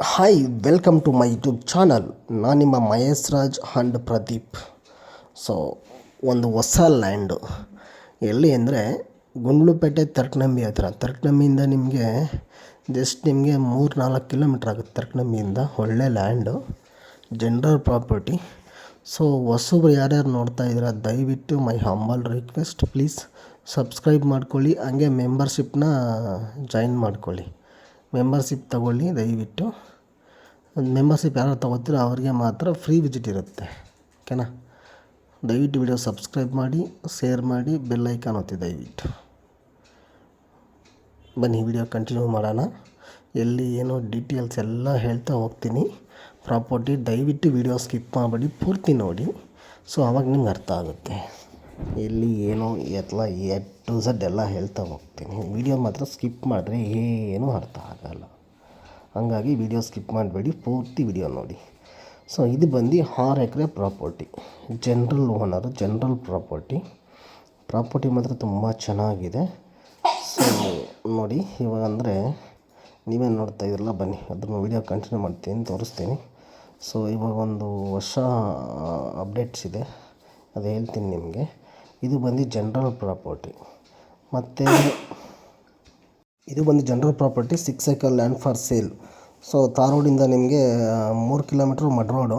Hi welcome to my YouTube channel ನಾನು ನಿಮ್ಮ Mahesh Raj and Pradeep. So ಒಂದು ಹೊಸ ಲ್ಯಾಂಡು ಎಲ್ಲಿ ಅಂದರೆ ಗುಂಡ್ಲುಪೇಟೆ ತರ್ಕನಂಬಿ ಹತ್ರ. ತರ್ಕನಂಬಿಯಿಂದ ನಿಮಗೆ ಜಸ್ಟ್ ನಿಮಗೆ ಮೂರು ನಾಲ್ಕು ಕಿಲೋಮೀಟ್ರ್ ಆಗುತ್ತೆ ತರ್ಕನಂಬಿಯಿಂದ ಒಳ್ಳೆ ಲ್ಯಾಂಡು ಜನರಲ್ ಪ್ರಾಪರ್ಟಿ ಸೊ ಹೊಸಬ್ರು ಯಾರ್ಯಾರು ನೋಡ್ತಾ ಇದ್ದೀರಾ, ದಯವಿಟ್ಟು my humble request please subscribe ಮಾಡ್ಕೊಳ್ಳಿ, ಹಂಗೆ ಮೆಂಬರ್ಶಿಪ್ನ ಜಾಯಿನ್ ಮಾಡ್ಕೊಳ್ಳಿ. ಮೆಂಬರ್ಶಿಪ್ ತಗೊಳ್ಳಿ, ದಯವಿಟ್ಟು. ಮೆಂಬರ್ಶಿಪ್ ಯಾರು ತಗೋತೀರೋ ಅವ್ರಿಗೆ ಮಾತ್ರ ಫ್ರೀ ವಿಸಿಟ್ ಇರುತ್ತೆ. ಓಕೆನಾ ದಯವಿಟ್ಟು ವಿಡಿಯೋ ಸಬ್ಸ್ಕ್ರೈಬ್ ಮಾಡಿ ಶೇರ್ ಮಾಡಿ ಬೆಲ್ ಐಕಾನ್ ಒತ್ತಿ ದಯವಿಟ್ಟು. ಬನ್ನಿ ವಿಡಿಯೋ ಕಂಟಿನ್ಯೂ ಮಾಡೋಣ. ಎಲ್ಲಿ ಏನೋ ಡೀಟೇಲ್ಸ್ ಎಲ್ಲ ಹೇಳ್ತಾ ಹೋಗ್ತೀನಿ. ಪ್ರಾಪರ್ಟಿ ದಯವಿಟ್ಟು ವಿಡಿಯೋ ಸ್ಕಿಪ್ ಮಾಡಬೇಡಿ, ಪೂರ್ತಿ ನೋಡಿ. ಸೊ ಆವಾಗ ನಿಮ್ಗೆ ಅರ್ಥ ಆಗುತ್ತೆ. ಎಲ್ಲಿ ಏನು ಎಲ್ಲ ಎ ಟು ಝಡ್ ಎಲ್ಲ ಹೇಳ್ತಾ ಹೋಗ್ತೀನಿ. ವಿಡಿಯೋ ಮಾತ್ರ ಸ್ಕಿಪ್ ಮಾಡಿದ್ರೆ ಏನೂ ಅರ್ಥ ಆಗಲ್ಲ. ಹಂಗಾಗಿ ವಿಡಿಯೋ ಸ್ಕಿಪ್ ಮಾಡಬೇಡಿ, ಪೂರ್ತಿ ವಿಡಿಯೋ ನೋಡಿ. ಸೊ, ಇದು ಬಂದು ಆರು ಎಕರೆ property. General owner, general property. Property ಮಾತ್ರ ತುಂಬ ಚೆನ್ನಾಗಿದೆ. ಸೊ, ನೋಡಿ, ಇವಾಗ ಅಂದರೆ ನೀವೇ ನೋಡ್ತಾ ಇದ್ರಲ್ಲ, ಬನ್ನಿ, ಅದನ್ನು ವಿಡಿಯೋ ಕಂಟಿನ್ಯೂ ಮಾಡ್ತೀನಿ, ತೋರಿಸ್ತೀನಿ. ಸೊ, ಇವಾಗ ಒಂದು ಹೊಸ ಅಪ್ಡೇಟ್ಸ್ ಇದೆ. ಅದು ಹೇಳ್ತೀನಿ ನಿಮಗೆ. ಇದು ಬಂದು ಜನರಲ್ ಪ್ರಾಪರ್ಟಿ ಮತ್ತು ಇದು ಬಂದು general property six acre land for sale so ತಾರೋಡಿಂದ ನಿಮಗೆ ಮೂರು kilometre mud road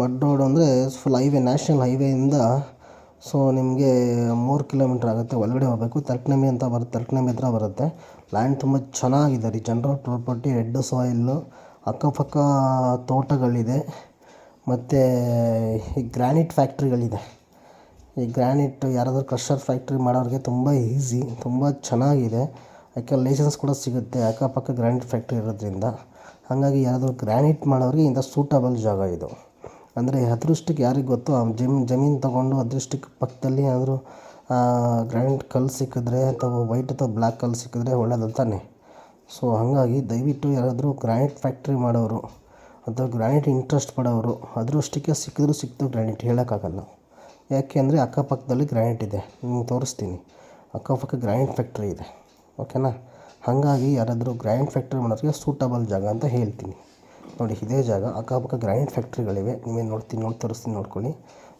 mud road ಅಂದರೆ ಫುಲ್ ಹೈವೇ ನ್ಯಾಷನಲ್ ಹೈವೇಯಿಂದ ಸೊ ನಿಮಗೆ ಮೂರು ಕಿಲೋಮೀಟ್ರ್ ಆಗುತ್ತೆ, ಒಳಗಡೆ ಹೋಗಬೇಕು. ತರ್ಕನಮಿ ಅಂತ ಬರುತ್ತೆ ತರ್ಕನಮಿ ಹತ್ರ ಬರುತ್ತೆ. ಲ್ಯಾಂಡ್ ತುಂಬ ಚೆನ್ನಾಗಿದೆ ರೀ ಜನರಲ್ ಪ್ರಾಪರ್ಟಿ ರೆಡ್ ಸಾಯಿಲ್ಲು ಅಕ್ಕಪಕ್ಕ ತೋಟಗಳಿದೆ. ಮತ್ತು ಗ್ರ್ಯಾನೈಟ್ ಫ್ಯಾಕ್ಟ್ರಿಗಳಿದೆ ಈ ಗ್ರಾನೈಟ್ ಯಾರಾದರೂ ಕ್ರಷರ್ ಫ್ಯಾಕ್ಟ್ರಿ ಮಾಡೋರಿಗೆ ತುಂಬ ಈಸಿ, ತುಂಬ ಚೆನ್ನಾಗಿದೆ. ಯಾಕೆ ಲೈಸೆನ್ಸ್ ಕೂಡ ಸಿಗುತ್ತೆ ಅಕ್ಕಪಕ್ಕ ಗ್ರ್ಯಾನೈಟ್ ಫ್ಯಾಕ್ಟ್ರಿ ಇರೋದ್ರಿಂದ. ಹಾಗಾಗಿ ಯಾರಾದರೂ ಗ್ರಾನೈಟ್ ಮಾಡೋರಿಗೆ ಇಂಥ ಸೂಟಬಲ್ ಜಾಗ ಇದು. ಅಂದರೆ ಅದೃಷ್ಟಕ್ಕೆ ಯಾರಿಗೆ ಗೊತ್ತು, ಆ ಜಮ್ ಜಮೀನು ತೊಗೊಂಡು ಅದೃಷ್ಟಕ್ಕೆ ಪಕ್ಕದಲ್ಲಿ ಏನಾದರೂ ಗ್ರ್ಯಾನೈಟ್ ಕಲ್ಲು ಸಿಕ್ಕಿದ್ರೆ ಅಥವಾ ವೈಟ್ ಅಥವಾ ಬ್ಲ್ಯಾಕ್ ಕಲ್ಲು ಸಿಕ್ಕಿದ್ರೆ ಒಳ್ಳೇದು ತಾನೆ. ಸೊ, ಹಾಗಾಗಿ ದಯವಿಟ್ಟು ಯಾರಾದರೂ ಗ್ರ್ಯಾನೈಟ್ ಫ್ಯಾಕ್ಟ್ರಿ ಮಾಡೋರು ಅಥವಾ ಗ್ರ್ಯಾನೈಟ್ ಇಂಟ್ರೆಸ್ಟ್ ಪಡೋರು, ಅದೃಷ್ಟಕ್ಕೆ ಸಿಕ್ಕಿದ್ರೂ ಸಿಕ್ತು ಗ್ರ್ಯಾನೈಟ್ ಹೇಳೋಕ್ಕಾಗಲ್ಲ. ಯಾಕೆ ಅಂದರೆ ಅಕ್ಕಪಕ್ಕದಲ್ಲಿ ಗ್ರ್ಯಾನೈಟ್ ಇದೆ. ನಿಮ್ಗೆ ತೋರಿಸ್ತೀನಿ. ಅಕ್ಕಪಕ್ಕ ಗ್ರ್ಯಾನೈಟ್ ಫ್ಯಾಕ್ಟ್ರಿ ಇದೆ. ಓಕೆನಾ? ಹಾಗಾಗಿ ಯಾರಾದರೂ ಗ್ರ್ಯಾನೈಟ್ ಫ್ಯಾಕ್ಟ್ರಿ ಮಾಡೋರಿಗೆ ಸೂಟಬಲ್ ಜಾಗ ಅಂತ ಹೇಳ್ತೀನಿ. ನೋಡಿ, ಇದೇ ಜಾಗ ಅಕ್ಕಪಕ್ಕ ಗ್ರ್ಯಾನೈಟ್ ಫ್ಯಾಕ್ಟ್ರಿಗಳಿವೆ. ನೀವೇ ನೋಡ್ತೀನಿ, ನೋಡಿ, ತೋರಿಸ್ತೀನಿ, ನೋಡ್ಕೊಳ್ಳಿ.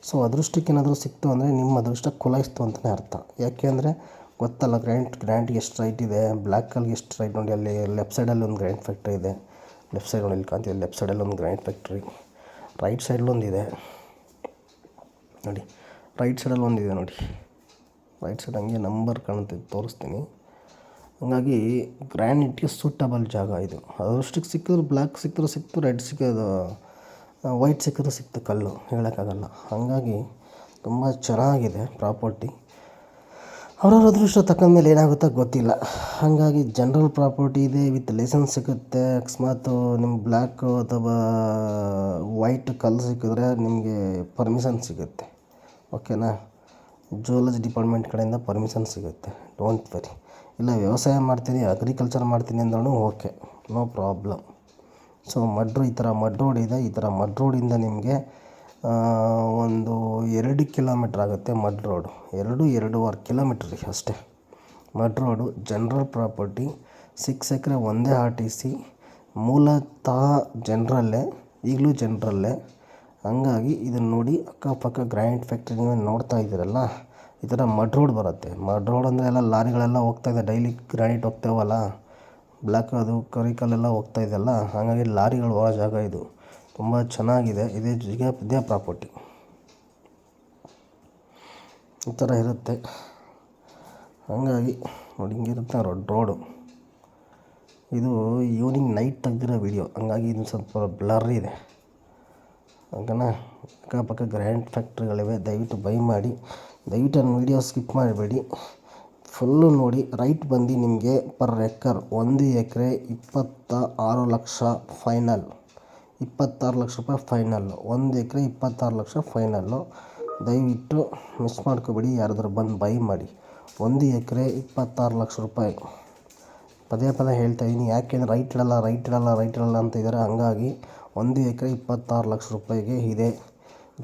ಸೊ ಅದೃಷ್ಟಕ್ಕೆ ಏನಾದರೂ ಸಿಕ್ತು ಅಂದರೆ ನಿಮ್ಮ ಅದೃಷ್ಟ ಕುಲಾಯಿಸ್ತು ಅಂತಲೇ ಅರ್ಥ. ಯಾಕೆ ಅಂದರೆ ಗೊತ್ತಲ್ಲ ಗ್ರ್ಯಾಂಡ್ ಗ್ರ್ಯಾಂಟ್ಗೆ ಎಷ್ಟು ರೈಟ್ ಇದೆ. ಬ್ಲ್ಯಾಕಲ್ಲಿ ಎಷ್ಟು ರೈಟ್ ನೋಡಿ, ಅಲ್ಲಿ ಲೆಫ್ಟ್ ಸೈಡಲ್ಲಿ ಒಂದು ಗ್ರ್ಯಾಂಟ್ ಫ್ಯಾಕ್ಟ್ರಿ ಇದೆ. ಲೆಫ್ಟ್ ಸೈಡ್ ನೋಡಿ, ಇಲ್ಲಿ ಕಾಣ್ತೀವಿ ಲೆಫ್ಟ್ ಸೈಡಲ್ಲಿ ಒಂದು ಗ್ರ್ಯಾಂಟ್ ಫ್ಯಾಕ್ಟ್ರಿ. ರೈಟ್ ಸೈಡಲ್ಲೊಂದಿದೆ ನೋಡಿ ರೈಟ್ ಸೈಡಲ್ಲಿ ಒಂದಿದೆ ನೋಡಿ. ರೈಟ್ ಸೈಡ್ ಹಂಗೆ ನಂಬರ್ ಕಾಣುತ್ತೆ, ತೋರಿಸ್ತೀನಿ. ಹಾಗಾಗಿ ಗ್ರ್ಯಾನೈಟ್ಗೆ ಸೂಟಬಲ್ ಜಾಗ ಇದು. ಅದರಷ್ಟಕ್ಕೆ ಸಿಕ್ಕಿದ್ರೆ ಬ್ಲ್ಯಾಕ್ ಸಿಕ್ಕಿದ್ರೆ ಸಿಕ್ತು ರೆಡ್ ಸಿಕ್ಕೋದು ವೈಟ್ ಸಿಕ್ಕಿದ್ರು ಸಿಕ್ತು ಕಲ್ಲು, ಹೇಳೋಕ್ಕಾಗಲ್ಲ. ಹಾಗಾಗಿ ತುಂಬ ಚೆನ್ನಾಗಿದೆ ಪ್ರಾಪರ್ಟಿ ಅವರವ್ರ ಅದೃಷ್ಟ ತಕ್ಕಂದ ಮೇಲೆ ಏನಾಗುತ್ತೋ ಗೊತ್ತಿಲ್ಲ. ಹಾಗಾಗಿ ಜನರಲ್ ಪ್ರಾಪರ್ಟಿ ಇದೆ ವಿತ್ ಲೈಸೆನ್ಸ್ ಸಿಗುತ್ತೆ, ಅಕಸ್ಮಾತ್ ನಿಮ್ಮ ಬ್ಲ್ಯಾಕು ಅಥವಾ ವೈಟ್ ಕಲ್ಲು ಸಿಕ್ಕಿದ್ರೆ ನಿಮಗೆ ಪರ್ಮಿಷನ್ ಸಿಗುತ್ತೆ. ಓಕೆನಾ? ಜೂಲಜಿ ಡಿಪಾರ್ಟ್ಮೆಂಟ್ ಕಡೆಯಿಂದ ಪರ್ಮಿಷನ್ ಸಿಗುತ್ತೆ. ಡೋಂಟ್ ವರಿ ಇಲ್ಲ, ವ್ಯವಸಾಯ ಮಾಡ್ತೀನಿ ಅಗ್ರಿಕಲ್ಚರ್ ಮಾಡ್ತೀನಿ ಅಂದ್ರೂ ಓಕೆ ನೋ ಪ್ರಾಬ್ಲಮ್ ಸೊ ಮಡ್ರು ಈ ಥರ ಮಡ್ ರೋಡ್ ಇದೆ. ಈ ಥರ ಮಡ್ ರೋಡಿಂದ ನಿಮಗೆ ಒಂದು ಎರಡು ಕಿಲೋಮೀಟ್ರ್ ಆಗುತ್ತೆ ಮಡ್ ರೋಡು. ಎರಡು, ಎರಡೂವರೆ ಕಿಲೋಮೀಟ್ರ್ ಅಷ್ಟೇ. Mud road general property six ಎಕರೆ, ಒಂದೇ ಆರ್ ಟಿ ಸಿ ಮೂಲತಃ ಜನರಲ್ಲೇ ಈಗಲೂ ಜನರಲ್ಲೇ ಹಂಗಾಗಿ ಇದನ್ನು ನೋಡಿ ಅಕ್ಕಪಕ್ಕ ಗ್ರಾನೈಟ್ ಫ್ಯಾಕ್ಟ್ರಿ ನೀವು ನೋಡ್ತಾ ಇದ್ದೀರಲ್ಲ, ಈ ಥರ ಮಡ್ ರೋಡ್ ಬರುತ್ತೆ. ಮಡ್ ರೋಡ್ ಅಂದರೆ ಎಲ್ಲ ಲಾರಿಗಳೆಲ್ಲ ಹೋಗ್ತಾಯಿದೆ ಡೈಲಿ ಗ್ರಾನೈಟ್ ಹೋಗ್ತಾವಲ್ಲ ಬ್ಲ್ಯಾಕ್ ಅದು ಕರಿಕಲ್ಲೆಲ್ಲ ಹೋಗ್ತಾ ಇದೆಯಲ್ಲ ಹಾಗಾಗಿ ಲಾರಿಗಳು ಹೋಗೋ ಜಾಗ ಇದು. ತುಂಬ ಚೆನ್ನಾಗಿದೆ, ಇದೇ ಜಿಗ, ಇದೇ ಪ್ರಾಪರ್ಟಿ. ಈ ಥರ ಇರುತ್ತೆ. ಹಾಗಾಗಿ ನೋಡಿ ಹಿಂಗಿರುತ್ತೆ ರೋಡ್ ರೋಡು. ಇದು ಈವ್ನಿಂಗ್ ನೈಟ್ ತೆಗ್ದಿರೋ ವಿಡಿಯೋ, ಹಂಗಾಗಿ ಇದು ಸ್ವಲ್ಪ ಬ್ಲರ್ ಇದೆ. ಓಕೆನಾ? ಅಕ್ಕಪಕ್ಕ ಗ್ರ್ಯಾಂಡ್ ಫ್ಯಾಕ್ಟ್ರಿಗಳಿವೆ. ದಯವಿಟ್ಟು ಬೈ ಮಾಡಿ. ದಯವಿಟ್ಟು ನನ್ನ ವೀಡಿಯೋ ಸ್ಕಿಪ್ ಮಾಡಬೇಡಿ. ಫುಲ್ಲು ನೋಡಿ. ರೈಟ್ ಬಂದು ನಿಮಗೆ ಪರ್ ಎಕರ್ ಒಂದು ಎಕರೆ ಇಪ್ಪತ್ತ ಆರು ಲಕ್ಷ ಫೈನಲ್. ಇಪ್ಪತ್ತಾರು ಲಕ್ಷ ರೂಪಾಯಿ ಫೈನಲ್ಲು ಒಂದು ಎಕರೆ ಇಪ್ಪತ್ತಾರು ಲಕ್ಷ ಫೈನಲ್ಲು ದಯವಿಟ್ಟು ಮಿಸ್ ಮಾಡ್ಕೋಬೇಡಿ. ಯಾರಾದರೂ ಬಂದು ಬೈ ಮಾಡಿ. ಒಂದು ಎಕರೆ ಇಪ್ಪತ್ತಾರು ಲಕ್ಷ ರೂಪಾಯಿ. ಪದೇ ಪದೇ ಹೇಳ್ತಾ ಇದ್ದೀನಿ ಯಾಕೆಂದರೆ ರೈಟ್ ಇಡಲ್ಲ ರೈಟ್ ಇಡಲ್ಲ ರೈಟ್ ಇಡಲ್ಲ ಅಂತ ಇದ್ದಾರೆ. ಹಂಗಾಗಿ ಒಂದು ಎಕರೆ ಇಪ್ಪತ್ತಾರು ಲಕ್ಷ ರೂಪಾಯಿಗೆ ಇದೆ.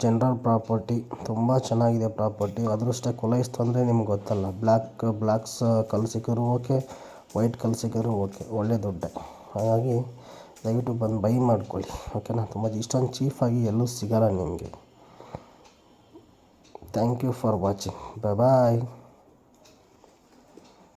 ಜನರಲ್ ಪ್ರಾಪರ್ಟಿ ತುಂಬ ಚೆನ್ನಾಗಿದೆ ಪ್ರಾಪರ್ಟಿ. ಅದೃಷ್ಟ ಕುಲಾಯಿಸ್ತು ಅಂದರೆ ನಿಮ್ಗೆ ಗೊತ್ತಲ್ಲ. ಬ್ಲ್ಯಾಕ್ ಬ್ಲ್ಯಾಕ್ಸ್ ಕಲ್ಲು ಓಕೆ, ವೈಟ್ ಕಲ್ಲು ಓಕೆ, ಒಳ್ಳೆ ದುಡ್ಡೆ. ಹಾಗಾಗಿ ದಯವಿಟ್ಟು ಬಂದು ಬೈ ಮಾಡ್ಕೊಳ್ಳಿ, ಓಕೆನಾ? ತುಂಬ ಇಷ್ಟೊಂದು ಚೀಫಾಗಿ ಎಲ್ಲೂ ಸಿಗಲ್ಲ ನಿಮಗೆ. Thank you for watching bye